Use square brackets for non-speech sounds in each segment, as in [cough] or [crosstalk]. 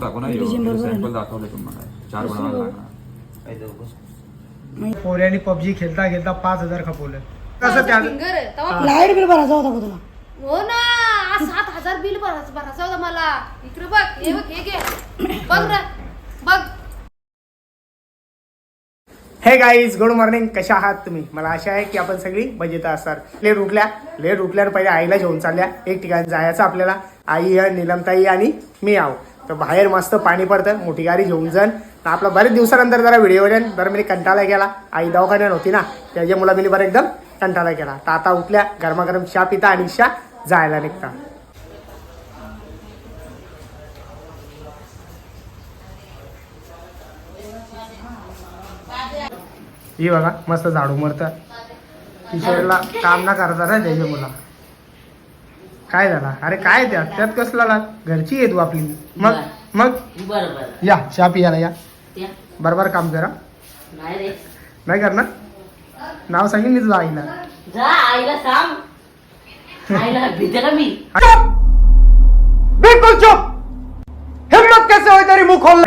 दाखव ना डिझेंबर बरोबर आहे. सॅम्पल दाखवले तुम्हाला. चार बनवायला लागणार पोऱ्याने पबजी खेळता खेळता पाच हजार खपवलं. कसं त्या फिंगर आहे. तेव्हा लाइट बिल भरायचा होता का तुला? हो ना. आज सात हजार बिल भरायचं भरायचं होतं मला. इकडे बघ. हे बघ हे घे. बघ रे बघ. हे गाईज गुड मॉर्निंग कशा आहात तुम्ही? मला आशा आहे की आपण सगळी मजेत असणार लेट उठल्या. लेट उठल्यावर पहिले आईला घेऊन चालल्या. एक ठिकाणी जायचं आपल्याला. आई आहे निलमताई आणि मी आहो. तर बाहेर मस्त पाणी पडतं मोठी गाडी घेऊन जाण तर आपला बरेच दिवसानंतर जरा व्हिडिओ येईल बरं मी कंटाळा केला. आई दवाखान्यात होती ना त्याच्या मी बरं एकदम कंटाळा केला. तर आता उठल्या गरमागरम चहा पिता आणि शा जायला निघता. ही बघा मस्त झाडू मरतं किशोरला काम ना करता ना त्याच्या मुला काय झाला? अरे काय त्यात त्यात कसला लाग घरची आहे तू आपली. मग मग? बरं बरं. या चहा पियाला या. त्या बरोबर काम करा. नाही रे. नाही करणार? नाव सांगेन मी तुझं आईला. जा आईला सांग. आईला भीते का मी. बिलकुल चुप. हिम्मत कैसे होय तरी मुख खोल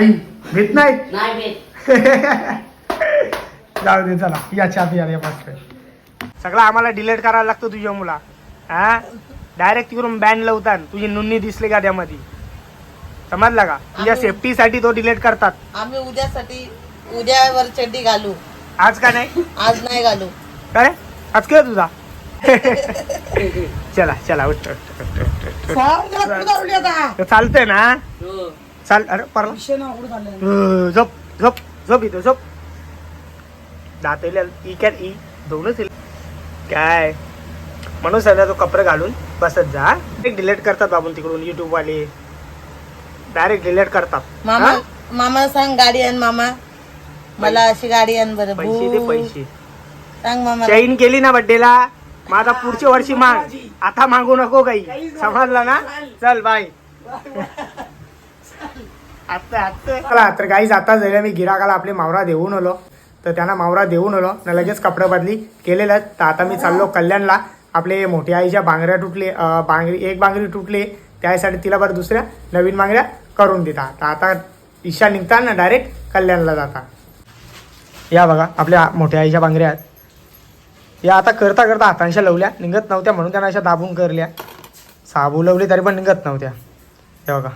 भीत नाही. नाही भेट. [laughs] जाऊ दे चला. या चहा पियाला या फक्त सगळं आम्हाला डिलीट करायला लागतं तुझ्या मुला. हा? डायरेक्ट तिकडून बॅन लावतात. तुझी नोंदणी दिसली का त्यामध्ये? समजला का? तुझ्या सेफ्टीसाठी तो डिलीट करतात. आम्ही उद्यासाठी उद्यावर चड्डी घालू. आज का नाही? आज नाही घालू. काय आज काय तुझा. चला चला उठ उठ, उठ, उठ, उठ. तर चालतंय ना? हो. चाल अरे परला अं, झोप झोप झोप इथं झोप. दात येईल ई कॅन ई दोनच येईल काय? म्हणून सध्या तो कपडे घालून बसत जा. डायरेक्ट डिलीट करतात बाबून तिकडून युट्यूब वाले. डायरेक्ट डिलीट करतात. मामा हा? मामा सांग गाडी आण मामा. मला अशी गाडी आण बरं. पैसे दे भू. पैसे. सांग मामा. चैन केली ना बड्डेला मग आता पुढच्या वर्षी माग. आता मागू नको काही. समजला ना? चल बाय आता आता चला तर काही जाता झाल्या मी गिराकाला आपले मावरा देऊन आलो. तर त्यांना मावरा देऊन आलो. न लगेच कपडे बदली केलेलं तर आता मी चाललो कल्याणला. आपले मोठ्या आईच्या बांगऱ्या तुटले बांगरी एक बांगरी तुटले त्यासाठी तिला बरं दुसऱ्या नवीन बांगऱ्या करून देता तर आता ईशा निघताना डायरेक्ट कल्याणला जाता या बघा आपल्या मोठ्या आईच्या बांगऱ्या आहेत. या आता करता करता हातांशा लावल्या निघत नव्हत्या म्हणून त्यांना अशा दाबून करल्या. साबू लवली तरी पण निघत नव्हत्या. हे बघा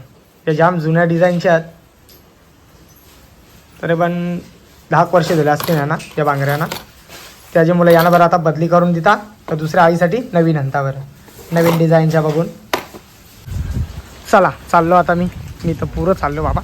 या जाम जुन्या डिझाईनच्या आहेत. तरी पण दहा वर्ष झाले असतील यांना त्या त्याचे मुलं यानं बरं आता बदली करून देता. तर दुसऱ्या आईसाठी नवीन आणता बरं नवीन डिझाईनच्या बघून. चला चाललो आता मी. मी तर पुरं चाललो बाबा.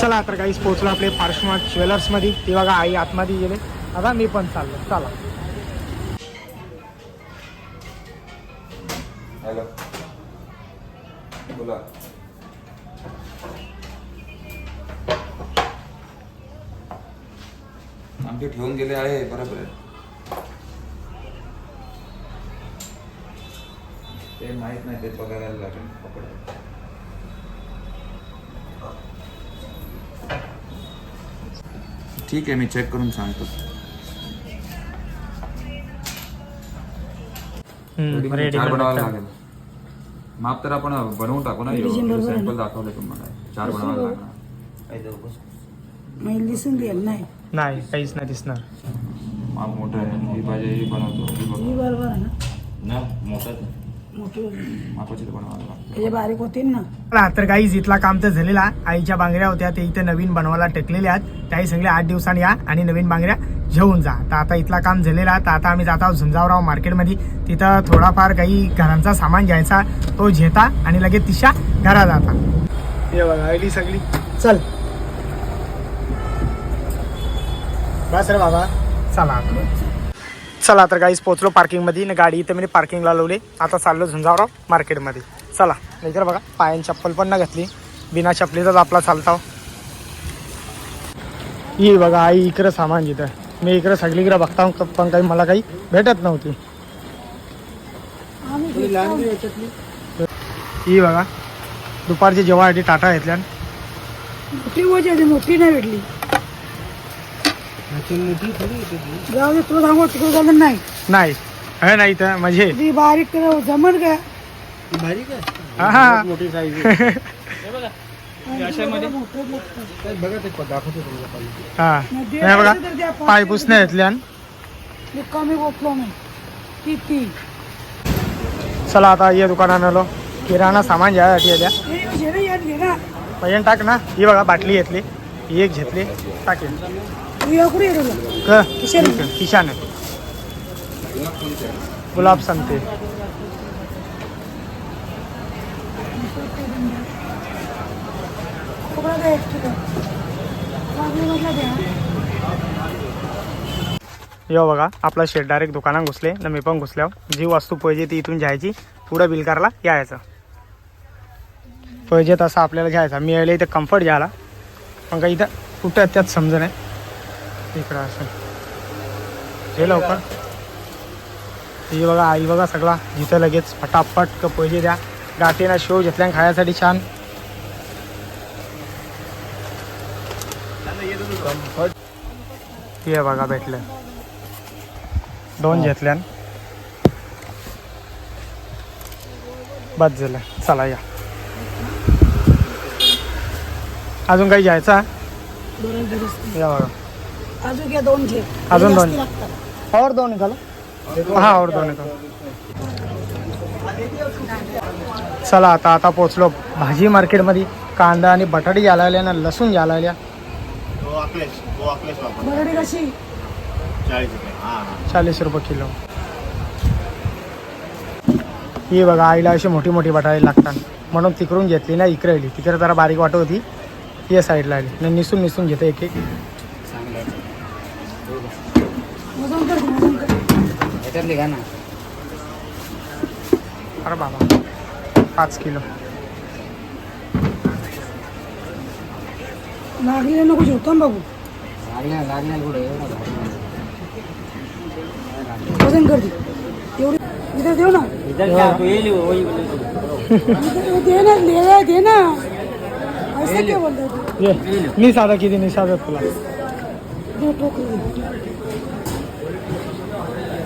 चला तर काही पोहोचलो आपले पार्श्वनाथ ज्वेलर्समध्ये. ते बघा आई आतमध्ये गेले. आता मी पण चाललो. चला. बोला. आमचे ठेवून गेले आहे बरोबर आहे. ते माहीत नाही ते बघायला लागेल पकड. ठीक आहे मी चेक करून सांगतो. हम्म, ready. लागेल. माप तर आपण बनवून टाकू ना डिझेंबर बरोबर आहे. सॅम्पल दाखवले तुम्हाला चार बनवायला लागणार. मला दिसून दे नाही. नाही काहीच नाही दिसणार. माप मोठं आहे. ही पाहिजे ही बनवतो. ही ही बरोबर आहे ना? मोठं? मोठी होती. मापाची तर बनवायला लागतं त्याचे बारीक होतील ना? चला तर काही इथला काम तर झालेला. आईच्या बांगड्या होत्या ते इथे नवीन बनवायला टेकलेल्या आहेत. त्याही सांगले आठ दिवसांनी या आणि नवीन बांगड्या घेऊन जा. तर आता इथला काम झालेला तर आता आम्ही जात आहोत झुंजावराव मार्केटमध्ये. तिथं थोडाफार काही घरांचा सामान घ्यायचा तो घेता आणि लगेच तिशा घरा जाता. हे बघा आली सगळी. चल. बस रे बाबा. चला चला तर गाईस पोचलो पार्किंगमध्ये आणि गाडी इथं मी पार्किंगला लावली. आता चाललो झुंजावराव मार्केटमध्ये. चला. नाही तर बघा पायान चप्पल पण ना घातली. बिना चपलीचाच आपला चालताव ये हो. बघा आई इकडं सामान घेतं मी इकडं सगळीकडे बघता पण काही मला काही भेटत नव्हती. ही बघा दुपारची जेव्हा टाटा घेतल्या. मोठी वजी होती मोठी नाही भेटली. जाऊ दे तुला सांगू तिकडे झालं नाही. नाही हे नाही तर म्हणजे ती बारीक कर जमल का? हा [laughs] हा. हा हे बघा. पाय पुसणे घेतल्यान कमी नाही किती? चला आता या दुकानात आलो. किराणा सामान घ्यायसाठी आल्या हे घे ना यार घे ना पहिल्या टाक ना. ही बघा बाटली घेतली. ही एक घेतली. क. किशाने. किशाने. गुलाब संते. कपडा यो बघा आपला शेट डायरेक्ट दुकानात घुसले ना मी पण घुसल्यावर जी वस्तू पाहिजे ती इथून घ्यायची. पुढं बिलकारला यायचं. पाहिजे तसं आपल्याला घ्यायचा. मी यायला इथं कम्फर्ट घ्यायला. पण काही इथं कुठं त्यात समज नाही. इकडं असं. हे लवकर. ही बघा आई बघा सगळा. जिथं लगेच फटाफट क पाहिजे द्या. गाठीना शेव घेतल्या खाण्यासाठी छान. हे बघा भेटलं. दोन घेतल्यान. बस झालं. चला या. अजून काही घ्यायचा? या बघा. अजून घ्या दोन घे. अजून दोन. और दोन निकालो. हा और दोन निकालो. चला आता आता पोचलो. भाजी मार्केटमध्ये कांदा आणि बटाटी घ्यायला आल्या ना लसूण घ्यायला आल्या बरडी कशी? चाळीस रुपये. किलो. ही बघा आईला अशी मोठी मोठी बटाटे लागतात. म्हणून तिकडून घेतली ना इकडे आली. तिकडे जरा बारीक वाटत होती. या साईडला आली. नाही निसून निसून घेते एक एक. वजन कर वजन कर अरे बाबा पाच किलो. लागलेले नको जेवतो ना बाबू. वजन कर दे एवढी इधर देऊ ना. इधर दे ना ले दे ना. क्या तू? ये मी साधा किती नाही साधा तुला. दे टोकरी दे.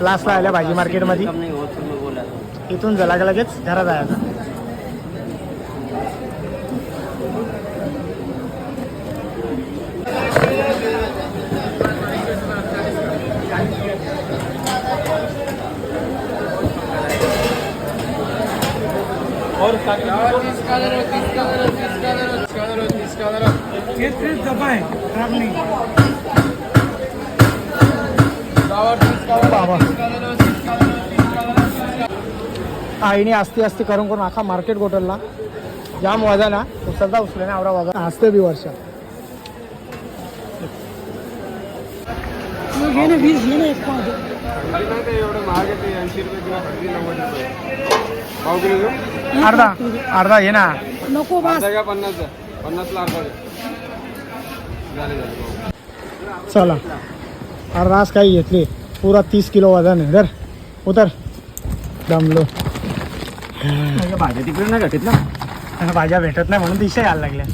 लास्टला आल्या भाजी मार्केटमध्ये इथून झाला का लगेच? घरात जायचं. बाबा। आईने आस्ती आस्ती करून करून आखा मार्केट गोटलला जाम वजन ना उचलता उचले ना एवढा वजन असते बी वर्ष. तू घे ना वीस घे ना एक पाव. दे. अर्धा. अर्धा घे ना. नको बस. चला. अर्धाच काही घेतली. पुरा तीस किलो वजन आहे. धर उतर. दमलो. भाज्या तिकडे नाही घाटीत ना. आणि भाज्या भेटत नाही म्हणून दिशा यायला लागल्या.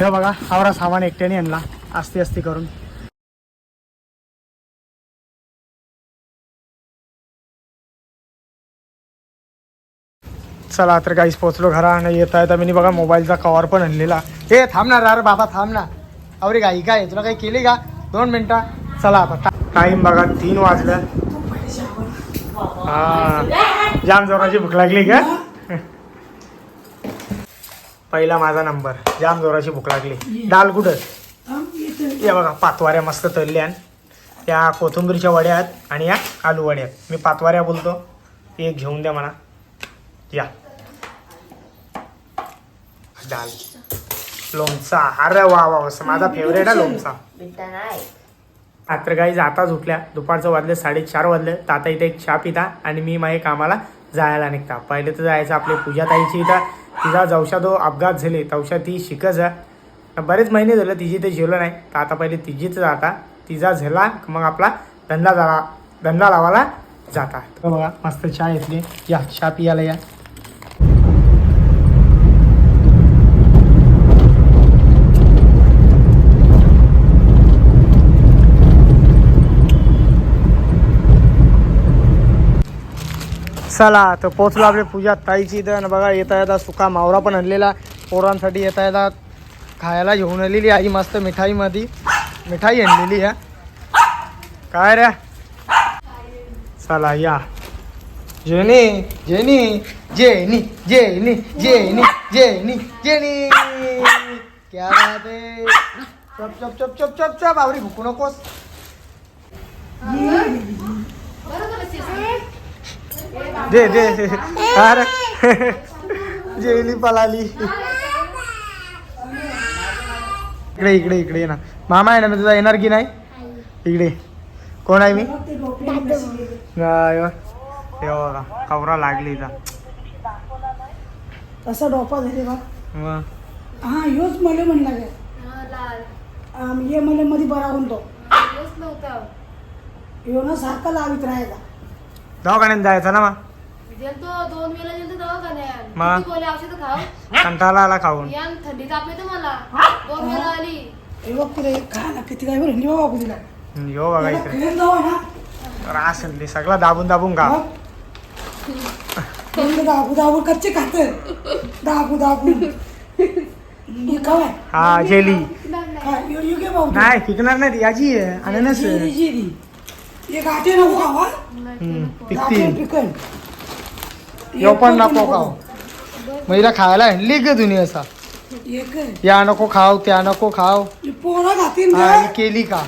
हे बघा आवरा सामान एकट्याने आणला. आस्ती आस्ती करून. चला तर काहीच पोचलो घरा आणि येत आहे तर मी बघा मोबाईलचा कवर पण आणलेला. हे थांब ना अरे बाबा थांब ना. अरे गाई काय तुला काही केली का? दोन मिनटं. चला आता टाईम बघा तीन वाजलं. हा. जाम जोराची भूक लागली का? पहिला माझा नंबर. जाम जोराची भूक लागली. डाल कुठं? या बघा पातवाऱ्या मस्त तळल्या. त्या कोथिंबीरच्या वड्या आहेत आणि या आलू वड्या आहेत. मी पातवाऱ्या बोलतो. एक घेऊन द्या मला. या. डाल लोणचा. अरे वा वा माझा फेवरेट आहे लोणचा. रात्र काही जाताच उठल्या दुपारचं वाजले साडेचार वाजले. तर आता इथे एक चहा पिता आणि मी माझ्या कामाला जायला निघता. पहिले तर जायचं आपले पूजाताईची इथं. तिचा जवशा जो अपघात झाले. तवशा ती शिकच आहे. बरेच महिने झालं तिची ते जेवलं नाही. तर आता पहिले तिचीच जाता तिचा झाला मग आपला धंदा झाला धंदा लावायला जाता. बघा मस्त चहा घेतली. या चहा पियाला या. चला तर पोचलो आपली पूजा ताईची इथं. बघा येता येता सुका मावरा पण आणलेला. पोरांसाठी येता येता खायला घेऊन आलेली आई मस्त मिठाईमध्ये. मिठाई आणलेली आहे. काय रे? चला या. Jenny Jenny Jenny Jenny Jenny Jenny Jenny. क्या बात है. चप चप चप चप चप चप आवडी भुकू नकोस. दे दे. अरे जेली पलाली. इकडे इकडे इकडे ये ना. मामा आहे ना मी तुझा येणार की नाही? इकडे. कोण आहे मी? कवरा लागली तसा डोपा झाले बा. हा ह्योच मला म्हणला हा, ये मला मध्ये बरा म्हणतो हेच नव्हता ह्यो ना सारखा लावित राहायचा दवाखान्यात जायचं ना मग? गेलतो दोन वेळा गेलतो दवाखान्यात. मग? किती गोळ्या औषध खाऊ? कंटाळा आला खाऊन. या थंडी ताप येते मला. दोन वेळा आली. हे बघ तुला एक खा ना किती काय बरं निवा बापू तिला. यो बघा त्याला इकडे खेळ जाऊ ना. रास आणली सगळं दाबून दाबून. म्हणलं दाबू दाबू कच्चे खात. दाबू दाबू हे हा जेली. खा यो यो घे भाऊ तू. नाही पिकणार नाही ती याची आहे अननस आहे. जिरी जिरी हे गाठे नको खावा हम्म, गाठे पिकतील. पिकल. यो पण नको खाऊ. महिला खायला आणली का तुम्ही असा. एक. या नको खाव त्या नको खाव पोरं खातील हा, का ही केली का?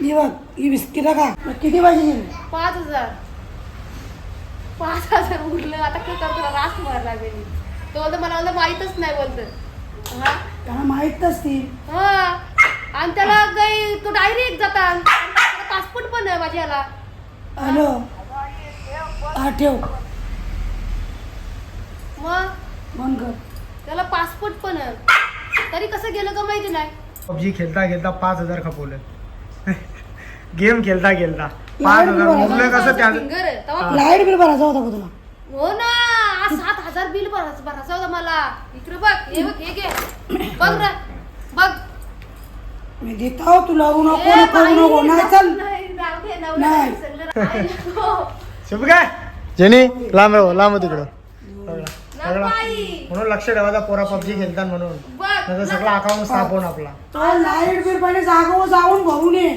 ही बघ ही बिस्किट का मग किती पाहिजे? पाच हजार. पाच हजार उरलं. आता काय करतो? रास मार लागेल. तो बोलतो मला बोलतो माहीतच नाही बोलत हा? त्यांना माहीत हा. आणि डायरेक्ट जातात पासपोर्ट पण आहे माझ्या याला. हॅलो. हा ठेव. मग? बंद कर. त्याला पासपोर्ट पण आहे. तरी कसं गेलं का माहिती नाही. पबजी खेळता खेळता पाच हजार खपवलं. गेम खेळता खेळता. पाच हजार मुलं कसं त्या फिंगर आहे. तेव्हा लाइट बिल भरायचा होता का तुला? हो ना. आज सात हजार बिल भरायचं भरायचं होतं मला. इकडे बघ. हे बघ हे घे. बघ बघ मी देता हो तुला ए, नको बाई, नको नाही चल. नाही. शुभ काय? जेनी लांब राहू लांब तिकडं. सगळं. म्हणून लक्ष ठेवायचा पोरा पबजी खेळतात म्हणून. नाही सगळं अकाउंट साफ होऊन आपला. तो लाइट बिल पहिले जागो जाऊन भरून ये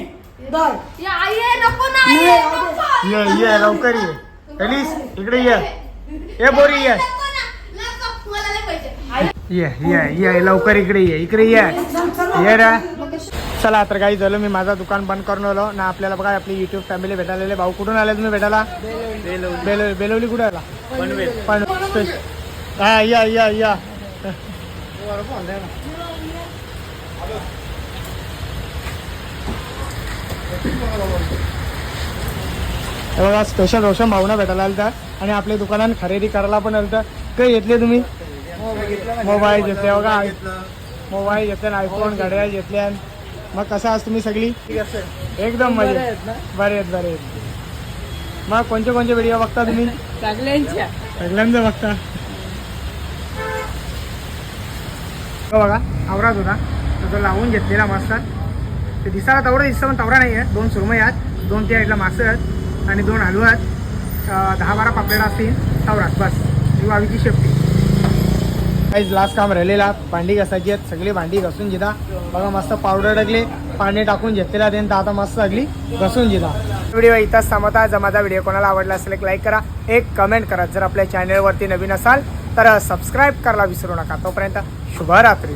दर. या आहे, नाही, आहे, दे. ये ये. लवकर ये. एलिस इकडे ये. [laughs] ये बोरी ये. ये ये ये लवकर इकडे ये इकडे ये. ये रे. चला तर काही झालं मी माझं दुकान बंद करून आलो ना आपल्याला बघा आपली युट्यूब फॅमिली भेटायला. भाऊ कुठून आले तुम्ही भेटायला? बेलवली. बेलवली कुठे आला? पण हा या या या. बघा स्पेशल रोशन भाऊना भेटायला आलं आणि आपल्या दुकानात खरेदी करायला पण आलं होतं काय घेतले तुम्ही? मोबाईल घेतले बघा. मोबाईल घेतले आयफोन घड्याळ घेतल्या मग कसं आज तुम्ही सगळी? एकदम मजे बरे आहेत बरे आहेत मग कोणते कोणते व्हिडिओ बघता तुम्ही? सगळ्यांचं बघता. हो बघा आवराच होता. तर तो लावून घेतलेला मस्त. ते दिसायला तेवढं दिसतं पण तेवढा नाही आहे दोन सुरमई आहेत दोन त्या साईडला मासं आहेत आणि दोन आलू आहेत. दहा बारा पापलेट असतील तवरात बस. ही वावीची शेपटी. काहीच लास्ट काम राहिलेला. भांडी घासायची आहेत. सगळी भांडी घासून घेता बघा मस्त पावडर टाकली पाणी टाकून घेतलेला त्यांनी आता मस्त सगळी घासून घेता व्हिडिओ इथंच थांबता जर माझा व्हिडिओ कोणाला आवडला असेल एक लाईक करा. एक कमेंट करा. जर आपल्या चॅनलवरती नवीन असाल तर सबस्क्राईब करायला विसरू नका. तोपर्यंत शुभरात्री.